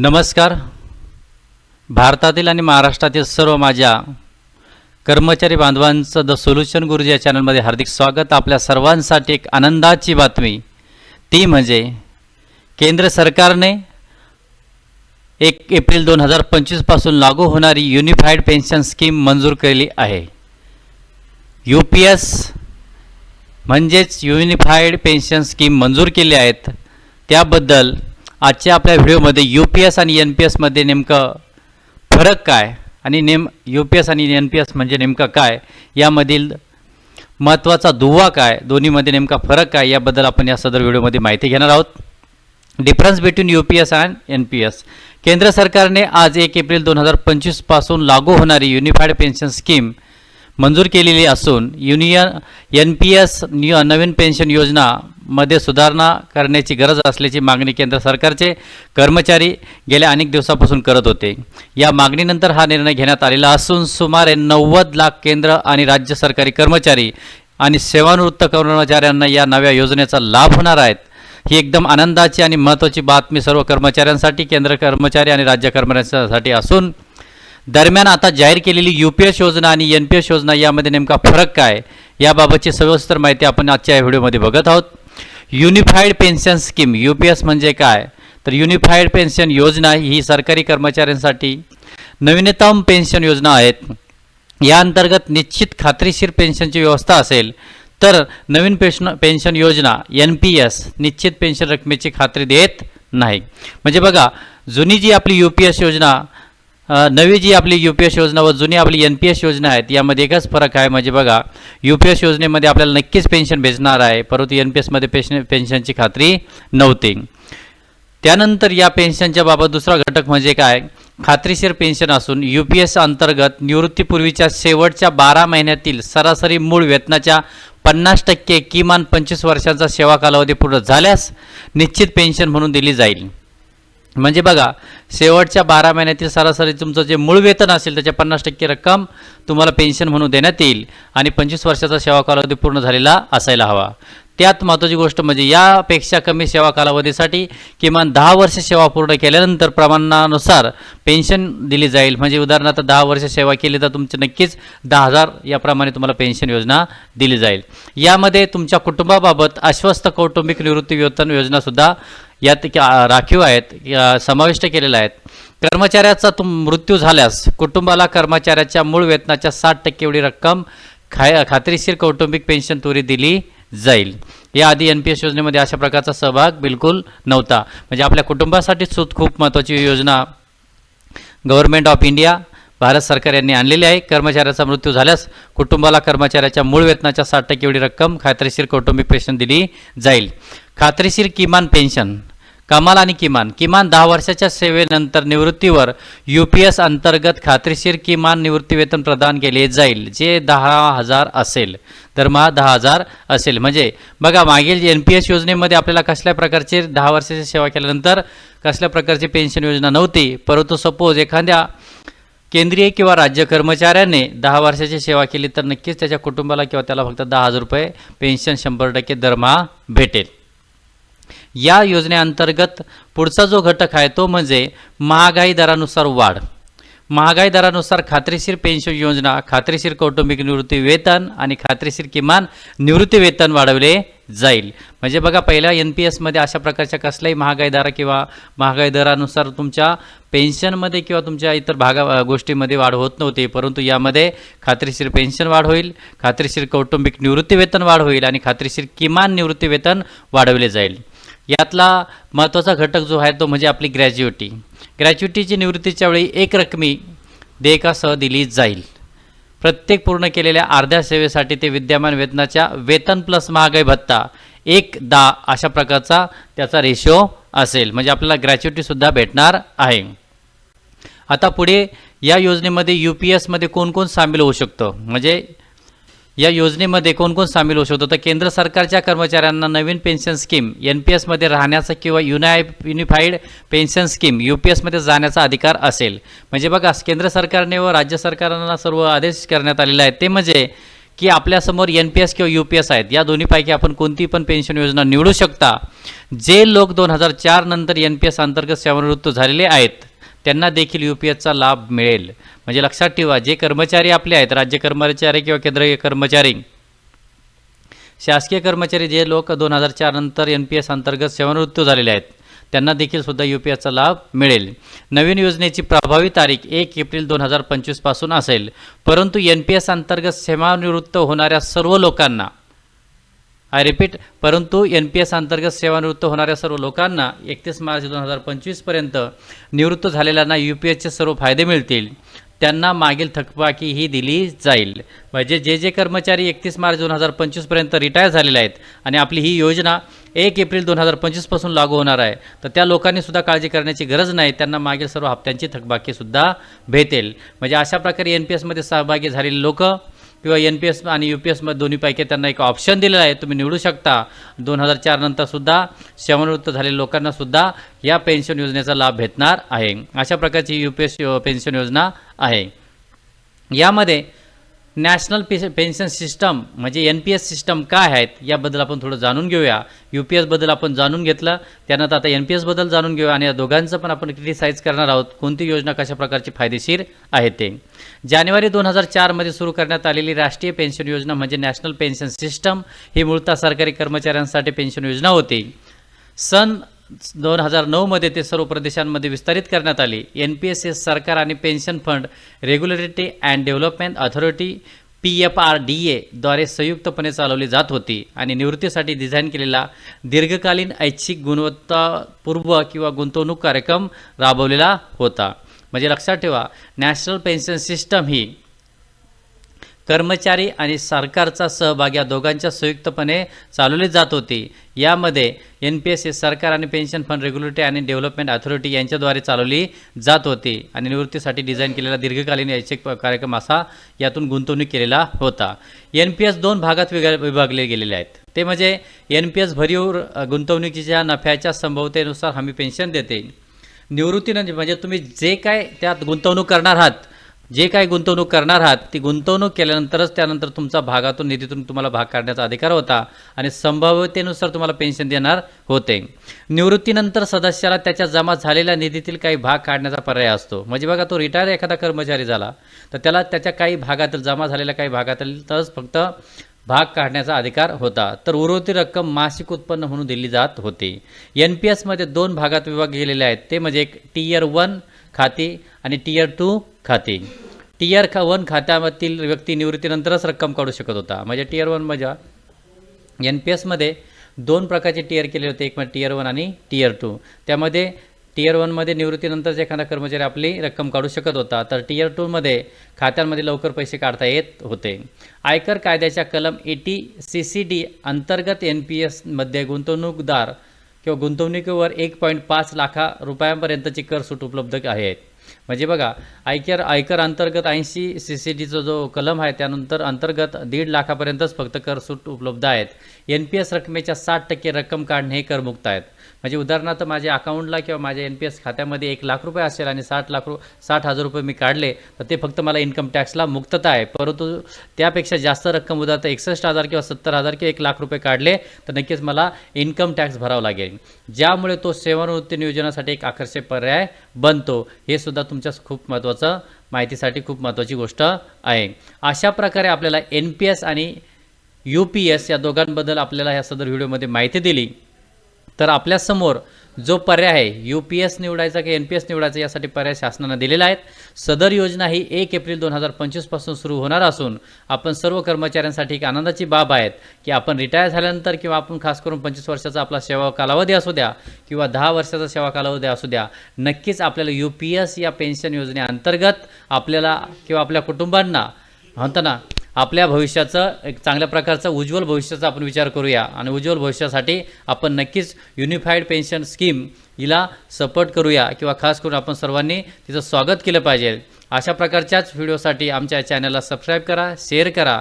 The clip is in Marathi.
नमस्कार. भारतातील आणि महाराष्ट्रातील सर्व माझ्या कर्मचारी बांधवांचं द सोल्युशन गुरुजी या चॅनलमध्ये हार्दिक स्वागत. आपल्या सर्वांसाठी एक आनंदाची बातमी. ती म्हणजे केंद्र सरकारने एक एप्रिल दोन हजार पंचवीसपासून लागू होणारी युनिफाईड पेन्शन स्कीम मंजूर केली आहे. यू पी एस म्हणजेच युनिफाईड पेन्शन स्कीम मंजूर केली आहेत. त्याबद्दल आजच्या आपल्या व्हिडिओमध्ये यू पी एस आणि एन पी एसमध्ये नेमकं फरक काय? आणि नेम यू पी एस आणि एन पी एस म्हणजे नेमकं काय? यामधील महत्त्वाचा दुवा काय? दोन्हीमध्ये नेमका फरक काय? याबद्दल आपण या सदर व्हिडिओमध्ये माहिती घेणार आहोत. Difference between U P S and N P S केंद्र सरकारने आज एक एप्रिल दोन हजार पंचवीसपासून लागू होणारी युनिफाईड पेन्शन स्कीम मंजूर केलेली असून युनियन एन पी एस नवीन पेन्शन योजना मध्ये सुधारणा करण्याची गरज असल्याची मागणी केंद्र सरकारचे कर्मचारी गेल्या अनेक दिवसापासून करत होते. या मागणीनंतर हा निर्णय घेण्यात आलेला असून सुमारे नव्वद लाख केंद्र आणि राज्य सरकारी कर्मचारी आणि सेवानिवृत्त कर्मचाऱ्यांना या नव्या योजनेचा लाभ होणार आहेत. ही एकदम आनंदाची आणि महत्त्वाची बातमी सर्व कर्मचाऱ्यांसाठी केंद्र कर्मचारी आणि राज्य कर्मचाऱ्यांसाठी असून दरम्यान आता जाहीर केलेली यू पी एस योजना आणि एन पी एस योजना यामध्ये नेमका फरक काय? याबाबतची सविस्तर माहिती आपण आजच्या या व्हिडिओमध्ये बघत आहोत. Unified pension scheme U P S म्हणजे काय? तर युनिफाईड पेन्शन योजना ही सरकारी कर्मचाऱ्यांसाठी नवीनतम पेन्शन योजना आहेत. या अंतर्गत निश्चित खात्रीशीर पेन्शनची व्यवस्था असेल तर नवीन पेन्शन पेन्शन योजना एन पी एस निश्चित पेन्शन रकमेची खात्री देत नाही. म्हणजे बघा जुनी जी आपली यू पी एस योजना नवी जी आपली यू पी एस योजना व जुनी आपली एन पी एस योजना आहेत यामध्ये एकच फरक आहे म्हणजे बघा यू पी एस योजनेमध्ये आपल्याला नक्कीच पेन्शन भेटणार आहे परंतु एन पी एसमध्ये पेन्शन पेन्शनची खात्री नव्हती. त्यानंतर या पेन्शनच्या बाबत दुसरा घटक म्हणजे काय? खात्रीशीर पेन्शन असून यू पी एस अंतर्गत निवृत्तीपूर्वीच्या शेवटच्या बारा महिन्यातील सरासरी मूळ वेतनाच्या पन्नास टक्के किमान पंचवीस वर्षांचा सेवा कालावधी पूर्ण झाल्यास निश्चित पेन्शन म्हणून दिली जाईल. म्हणजे बघा शेवटच्या बारा महिन्यातील सरासरी तुमचं जे मूळ वेतन असेल त्याच्या पन्नास टक्के रक्कम तुम्हाला पेन्शन म्हणून देण्यात येईल आणि पंचवीस वर्षाचा सेवा कालावधी पूर्ण झालेला असायला हवा. त्यात महत्त्वाची गोष्ट म्हणजे यापेक्षा कमी सेवा कालावधीसाठी किमान दहा वर्ष सेवा पूर्ण केल्यानंतर प्रमाणानुसार पेन्शन दिली जाईल. म्हणजे उदाहरणार्थ दहा वर्ष सेवा केली तर तुमचे नक्कीच दहा हजार याप्रमाणे तुम्हाला पेन्शन योजना दिली जाईल. यामध्ये तुमच्या कुटुंबाबाबत आश्वस्त कौटुंबिक निवृत्ती वेतन योजनासुद्धा यात राखीव आहेत समाविष्ट केलेल्या आहेत. कर्मचाऱ्याचा तुम मृत्यू झाल्यास कुटुंबाला कर्मचाऱ्याच्या मूळ वेतनाच्या साठ टक्के एवढी रक्कम खाय खात्रीशीर कौटुंबिक पेन्शन त्वरित दिली जाईल. याआधी एन पी एस योजनेमध्ये अशा प्रकारचा सहभाग बिलकुल नव्हता. म्हणजे आपल्या कुटुंबासाठी सुद्धा खूप महत्त्वाची योजना गव्हर्नमेंट ऑफ इंडिया भारत सरकार यांनी आणलेली आहे. कर्मचाऱ्याचा मृत्यू झाल्यास कुटुंबाला कर्मचाऱ्याच्या मूळ वेतनाच्या साठ टक्के एवढी रक्कम खात्रीशीर कौटुंबिक पेन्शन दिली जाईल. खात्रीशीर किमान पेन्शन कमाल आणि किमान. किमान दहा वर्षाच्या सेवेनंतर निवृत्तीवर यू पी एस अंतर्गत खात्रीशीर किमान निवृत्तीवेतन प्रदान केले जाईल जे दहा हजार असेल. दरमहा दहा हजार असेल. म्हणजे बघा मागील एन पी एस योजनेमध्ये आपल्याला कसल्या प्रकारचे दहा वर्षाची सेवा केल्यानंतर कसल्या प्रकारची पेन्शन योजना नव्हती परंतु सपोज एखाद्या केंद्रीय किंवा राज्य कर्मचाऱ्याने दहा वर्षाची सेवा केली तर नक्कीच त्याच्या कुटुंबाला किंवा त्याला फक्त दहा हजार रुपये पेन्शन शंभर टक्के दरमहा भेटेल. या योजनेअंतर्गत पुढचा जो घटक आहे तो म्हणजे महागाई दरानुसार वाढ. महागाई दरानुसार खात्रीशीर पेन्शन योजना खात्रीशीर कौटुंबिक निवृत्ती वेतन आणि खात्रीशीर किमान निवृत्ती वेतन वाढवले जाईल. म्हणजे बघा पहिल्या एन पी एसमध्ये अशा प्रकारच्या कसल्याही महागाई दरा किंवा महागाई दरानुसार तुमच्या पेन्शनमध्ये किंवा तुमच्या इतर भागा गोष्टीमध्ये वाढ होत नव्हती परंतु यामध्ये खात्रीशीर पेन्शन वाढ होईल खात्रीशीर कौटुंबिक निवृत्ती वेतन वाढ होईल आणि खात्रीशीर किमान निवृत्ती वेतन वाढवले जाईल. यातला महत्त्वाचा घटक जो आहे तो म्हणजे आपली ग्रॅज्युएटी. ग्रॅज्युटीची निवृत्तीच्या वेळी एक रकमी देयकासह दिली जाईल. प्रत्येक पूर्ण केलेल्या अर्ध्या सेवेसाठी ते विद्यमान वेतनाच्या वेतन प्लस महागाई भत्ता एक दहा अशा प्रकारचा त्याचा रेशो असेल. म्हणजे आपल्याला ग्रॅच्युटीसुद्धा भेटणार आहे. आता पुढे या योजनेमध्ये यू पी एसमध्ये कोण कोण सामील होऊ शकतं? म्हणजे या योजनेमध्ये कोण कोण सामील होऊ शकतो? तर केंद्र सरकारच्या कर्मचाऱ्यांना नवीन पेन्शन स्कीम एन पी एसमध्ये राहण्याचा किंवा united unified pension scheme U P एसमध्ये जाण्याचा अधिकार असेल. म्हणजे बघा केंद्र सरकारने व राज्य सरकारांना सर्व आदेश करण्यात आलेले आहेत. ते म्हणजे की आपल्यासमोर एन पी एस किंवा यू पी एस आहेत. या दोन्हीपैकी आपण कोणती पण पेन्शन योजना निवडू शकता. जे लोक दोन हजार चार नंतर एन पी एस अंतर्गत सेवानिवृत्त झालेले आहेत त्यांना देखील यू पी एसचा लाभ मिळेल. म्हणजे लक्षात ठेवा जे कर्मचारी आपले आहेत राज्य कर्मचारी किंवा केंद्रीय कर्मचारी शासकीय कर्मचारी जे लोक दोन हजार चार नंतर एन पी एस अंतर्गत सेवानिवृत्त झालेले आहेत त्यांना देखील सुद्धा यू पी एसचा लाभ मिळेल. नवीन योजनेची प्रभावी तारीख एक एप्रिल दोन हजार पंचवीसपासून असेल परंतु एन पी एस अंतर्गत सेवानिवृत्त होणाऱ्या सर्व लोकांना आय रिपीट परंतु एन पी एस अंतर्गत सेवानिवृत्त होणाऱ्या सर्व लोकांना एकतीस मार्च दोन हजार पंचवीसपर्यंत निवृत्त झालेल्यांना यू पी एसचे सर्व फायदे मिळतील. त्यांना मागील थकबाकी ही दिली जाईल. म्हणजे जे जे कर्मचारी एकतीस मार्च दोन हजार पंचवीसपर्यंत रिटायर झालेले आहेत आणि आपली ही योजना एक एप्रिल दोन हजार पंचवीसपासून लागू होणार आहे तर त्या लोकांनी सुद्धा काळजी करण्याची गरज नाही. त्यांना मागील सर्व हप्त्यांची थकबाकीसुद्धा भेटेल. म्हणजे अशा प्रकारे एन पी एसमध्ये सहभागी झालेले लोकं किंवा एन पी एस आणि यू पी एसमध्ये दोन्हीपैकी त्यांना एक ऑप्शन दिलेला आहे. तुम्ही निवडू शकता. दोन हजार चार नंतरसुद्धा सेवानिवृत्त झालेल्या लोकांनासुद्धा या पेन्शन योजनेचा लाभ भेटणार आहे. अशा प्रकारची यू पी एस पेन्शन योजना आहे. यामध्ये नॅशनल पे पेन्शन सिस्टम म्हणजे एन पी एस सिस्टम काय आहेत याबद्दल आपण थोडं जाणून घेऊया. यू पी एसबद्दल आपण जाणून घेतलं त्यानंतर आता एन पी एसबद्दल जाणून घेऊया आणि या दोघांचं पण आपण क्रिटिसाईज करणार आहोत कोणती योजना कशा प्रकारची फायदेशीर आहे ते. जानेवारी दोन हजार चारमध्ये सुरू करण्यात आलेली राष्ट्रीय पेन्शन योजना म्हणजे नॅशनल पेन्शन सिस्टम ही मूळतः सरकारी कर्मचाऱ्यांसाठी पेन्शन योजना होती. सन दोन हजार नऊमध्ये ते सर्व प्रदेशांमध्ये विस्तारित करण्यात आली. एन पी एस एस सरकार आणि pension fund regulatory and development authority P F R D एद्वारे संयुक्तपणे चालवली जात होती आणि निवृत्तीसाठी डिझाईन केलेला दीर्घकालीन ऐच्छिक गुणवत्तापूर्व किंवा गुंतवणूक कार्यक्रम राबवलेला होता. म्हणजे लक्षात ठेवा नॅशनल पेन्शन सिस्टम ही कर्मचारी आणि सरकारचा सहभाग या दोघांच्या संयुक्तपणे चालवली जात होती. यामध्ये एन पी एस हे सरकार आणि पेन्शन फंड रेग्युलेटरी आणि डेव्हलपमेंट अथॉरिटी यांच्याद्वारे चालवली जात होती आणि निवृत्तीसाठी डिझाईन केलेला दीर्घकालीन ऐच्छिक कार्यक्रम असा यातून गुंतवणूक केलेला होता. एन पी एस दोन भागात विभागले गेलेले आहेत. ते म्हणजे एन पी एस भरीव गुंतवणुकीच्या नफ्याच्या संभवतेनुसार हमी पेन्शन देते. निवृत्तीनंतर म्हणजे तुम्ही जे काय त्यात गुंतवणूक करणार आहात जे काय गुंतवणूक करणार आहात ती गुंतवणूक केल्यानंतरच त्यानंतर तुमचा भागातून निधीतून तुम्हाला भाग काढण्याचा अधिकार होता आणि संभाव्यतेनुसार तुम्हाला पेन्शन देणार होते. निवृत्तीनंतर सदस्याला त्याच्या जमा झालेल्या निधीतील काही भाग काढण्याचा पर्याय असतो. म्हणजे बघा तो रिटायर एखादा कर्मचारी झाला तर त्याला त्याच्या काही भागातील जमा झालेल्या काही भागातील तरच फक्त भाग काढण्याचा अधिकार होता. तर उर्वरित रक्कम मासिक उत्पन्न म्हणून दिली जात होती. एन पी एसमध्ये दोन भागात विभाग गेलेले आहेत. ते म्हणजे एक टीयर वन खाते आणि टीयर टू खाते. टीयर खा वन खात्यामधील व्यक्ती निवृत्तीनंतरच रक्कम काढू शकत होता. म्हणजे टीयर वन म्हणजे एन पी एसमध्ये दोन प्रकारचे टीयर केले होते. एक म्हणजे टीयर वन आणि टीयर टू त्यामध्ये टीयर वनमध्ये निवृत्तीनंतरच एखादा कर्मचारी आपली रक्कम काढू शकत होता. तर टीयर टूमध्ये खात्यांमध्ये लवकर पैसे काढता येत होते. आयकर कायद्याच्या कलम एटी सी सी डी अंतर्गत एन पी एसमध्ये गुंतवणूकदार किंवा गुंतवणुकीवर एक पॉईंट पाच लाखा रुपयांपर्यंतची कर सूट उपलब्ध आहे. म्हणजे बघा आयकर आयकर अंतर्गत ऐंशी सी सी डीचा जो कलम आहे त्यानंतर अंतर्गत दीड लाखापर्यंतच फक्त कर सूट उपलब्ध आहेत. एन पी एस रकमेच्या साठ टक्के रक्कम काढणे हे करमुक्त आहेत. म्हणजे उदाहरणार्थ माझ्या अकाउंटला किंवा माझ्या एन पी एस खात्यामध्ये एक लाख रुपये असेल आणि साठ लाख रु साठ हजार रुपये मी काढले तर ते फक्त मला इन्कम टॅक्सला मुक्तता आहे. परंतु त्यापेक्षा जास्त रक्कम उदाहरणार्थ एकसष्ट हजार किंवा सत्तर हजार किंवा एक लाख रुपये काढले तर नक्कीच मला इन्कम टॅक्स भरावा लागेल. ज्यामुळे तो सेवानिवृत्ती नियोजनासाठी एक आकर्षक पर्याय बनतो. हे सुद्धा तुमच्या खूप महत्त्वाचं माहितीसाठी खूप महत्त्वाची गोष्ट आहे. अशा प्रकारे आपल्याला एन पी एस आणि यू पी एस या दोघांबद्दल आपल्याला ह्या सदर व्हिडिओमध्ये माहिती दिली. तर आपल्यासमोर जो पर्याय आहे यू पी एस निवडायचा की एन पी एस निवडायचा यासाठी पर्याय शासनानं दिलेला आहेत. सदर योजना ही एक एप्रिल दोन हजार पंचवीसपासून सुरू होणार असून आपण सर्व कर्मचाऱ्यांसाठी एक आनंदाची बाब आहेत की आपण रिटायर झाल्यानंतर किंवा आपण खास करून पंचवीस वर्षाचा आपला सेवा कालावधी असू द्या किंवा दहा वर्षाचा सेवा कालावधी असू द्या नक्कीच आपल्याला यू पी एस या पेन्शन योजनेअंतर्गत आपल्याला किंवा आपल्या कुटुंबांना म्हणताना आपल्या भविष्याचं एक चांगल्या प्रकारचं उज्ज्वल भविष्याचा आपण विचार करूया. आणि उज्ज्वल भविष्यासाठी आपण नक्कीच युनिफाईड पेन्शन स्कीम हिला सपोर्ट करूया किंवा खास करून आपण सर्वांनी तिचं स्वागत केलं पाहिजे. अशा प्रकारच्याच व्हिडिओसाठी आमच्या चॅनलला सबस्क्राईब करा शेअर करा.